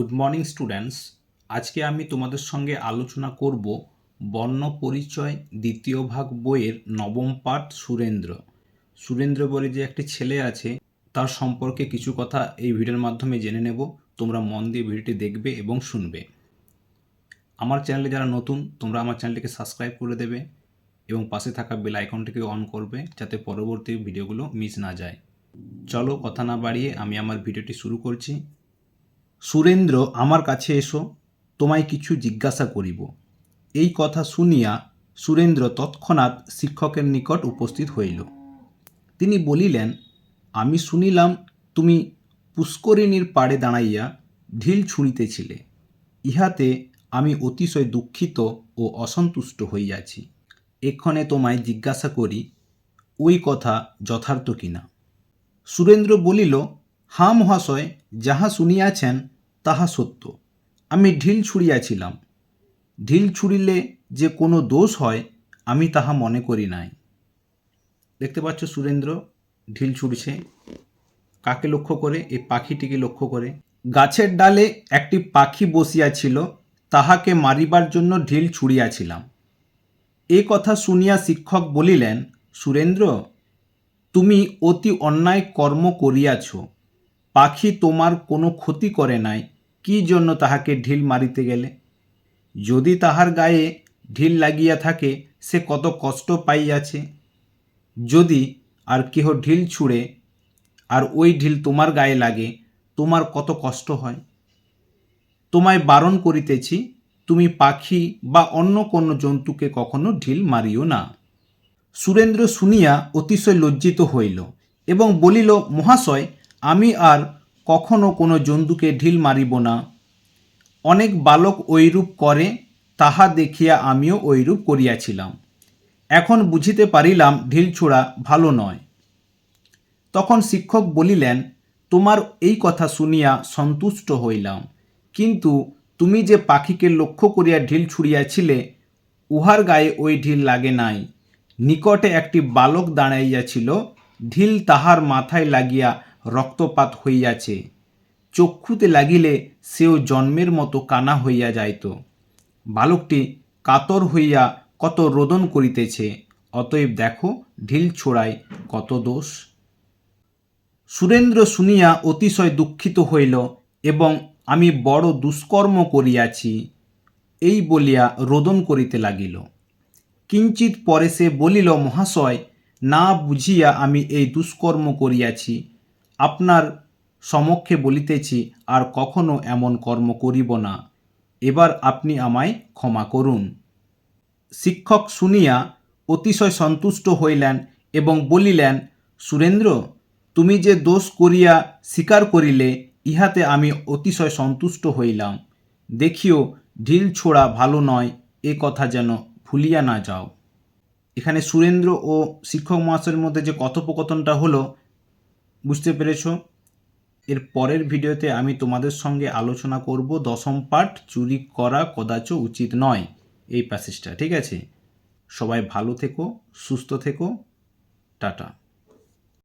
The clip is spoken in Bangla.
গুড মর্নিং স্টুডেন্টস আজকে আমি তোমাদের সঙ্গে আলোচনা করব বর্ণ পরিচয় দ্বিতীয় ভাগ বইয়ের নবম পাঠ সুরেন্দ্র। সুরেন্দ্র বলে যে একটি ছেলে আছে, তার সম্পর্কে কিছু কথা এই ভিডিওর মাধ্যমে জেনে নেব। তোমরা মন দিয়ে ভিডিওটি দেখবে এবং শুনবে। আমার চ্যানেলে যারা নতুন, তোমরা আমার চ্যানেলটিকে সাবস্ক্রাইব করে দেবে এবং পাশে থাকা বেল আইকনটিকে অন করবে যাতে পরবর্তী ভিডিওগুলো মিস না যায়। চলো কথা না বাড়িয়ে আমি আমার ভিডিওটি শুরু করছি। সুরেন্দ্র আমার কাছে এসো, তোমায় কিছু জিজ্ঞাসা করিব। এই কথা শুনিয়া সুরেন্দ্র তৎক্ষণাৎ শিক্ষকের নিকট উপস্থিত হইল। তিনি বলিলেন, আমি শুনিলাম তুমি পুষ্করিণীর পাড়ে দাঁড়াইয়া ঢিল ছুঁড়িতেছিলে। ইহাতে আমি অতিশয় দুঃখিত ও অসন্তুষ্ট হইয়াছি। এক্ষণে তোমায় জিজ্ঞাসা করি, ওই কথা যথার্থ কিনা? সুরেন্দ্র বলিল হা মহাশয়, যাহা শুনিয়াছেন, তাহা সত্য। আমি ঢিল ছুঁড়িয়াছিলাম। ঢিল ছুঁড়িলে যে কোনো দোষ হয়, আমি তাহা মনে করি নাই। দেখতে পাচ্ছ সুরেন্দ্র, ঢিল ছুঁড়ছে। কাকে লক্ষ্য করে? এই পাখিটিকে লক্ষ্য করে। গাছের ডালে একটি পাখি বসিয়াছিল, তাহাকে মারিবার জন্য ঢিল ছুঁড়িয়াছিলাম। এ কথা শুনিয়া শিক্ষক বলিলেন, সুরেন্দ্র, তুমি অতি অন্যায় কর্ম করিয়াছ। পাখি তোমার কোনো ক্ষতি করে নাই, কি জন্য তাহাকে ঢিল মারিতে গেলে? যদি তাহার গায়ে ঢিল লাগিয়া থাকে, সে কত কষ্ট পাইয়াছে। যদি আর কেহ ঢিল ছুঁড়ে, আর ওই ঢিল তোমার গায়ে লাগে, তোমার কত কষ্ট হয়। তোমায় বারণ করিতেছি, তুমি পাখি বা অন্য কোনো জন্তুকে কখনো ঢিল মারিও না। সুরেন্দ্র শুনিয়া অতিশয় লজ্জিত হইল এবং বলিল, মহাশয় আমি আর কখনো কোনো জন্তুকে ঢিল মারিব না। অনেক বালক ঐরূপ করে, তাহা দেখিয়া আমিও ঐরূপ করিয়াছিলাম। এখন বুঝিতে পারিলাম ঢিল ছোড়া ভালো নয়। তখন শিক্ষক বলিলেন, তোমার এই কথা শুনিয়া সন্তুষ্ট হইলাম। কিন্তু তুমি যে পাখিকে লক্ষ্য করিয়া ঢিল ছুড়িয়াছিলে, উহার গায়ে ওই ঢিল লাগে নাই। নিকটে একটি বালক দাঁড়াইয়াছিল, ঢিল তাহার মাথায় লাগিয়া রক্তপাত হইয়াছে। চক্ষুতে লাগিলে সেও জন্মের মতো কানা হইয়া যাইত। বালকটি কাতর হইয়া কত রোদন করিতেছে, অতএব দেখো ঢিল ছোড়ায় কত দোষ। সুরেন্দ্র শুনিয়া অতিশয় দুঃখিত হইল এবং আমি বড় দুষ্কর্ম করিয়াছি, এই বলিয়া রোদন করিতে লাগিল। কিঞ্চিত পরে সে বলিল, মহাশয়, না বুঝিয়া আমি এই দুষ্কর্ম করিয়াছি। আপনার সমক্ষে বলিতেছি, আর কখনো এমন কর্ম করিব না। এবার আপনি আমায় ক্ষমা করুন। শিক্ষক শুনিয়া অতিশয় সন্তুষ্ট হইলেন এবং বলিলেন, সুরেন্দ্র, তুমি যে দোষ করিয়া স্বীকার করিলে, ইহাতে আমি অতিশয় সন্তুষ্ট হইলাম। দেখিও, ঢিল ছোড়া ভালো নয়, এ কথা যেন ভুলিয়া না যাও। এখানে সুরেন্দ্র ও শিক্ষক মহাশয়ের মধ্যে যে কথোপকথনটা হলো বুঝতে পেরেছ? এর পরের ভিডিওতে আমি তোমাদের সঙ্গে আলোচনা করব দশম পাঠ, চুরি করা কদাচ উচিত নয়, এই প্যাসেজটা ঠিক আছে? সবাই ভালো থেকো, সুস্থ থেকো, টাটা।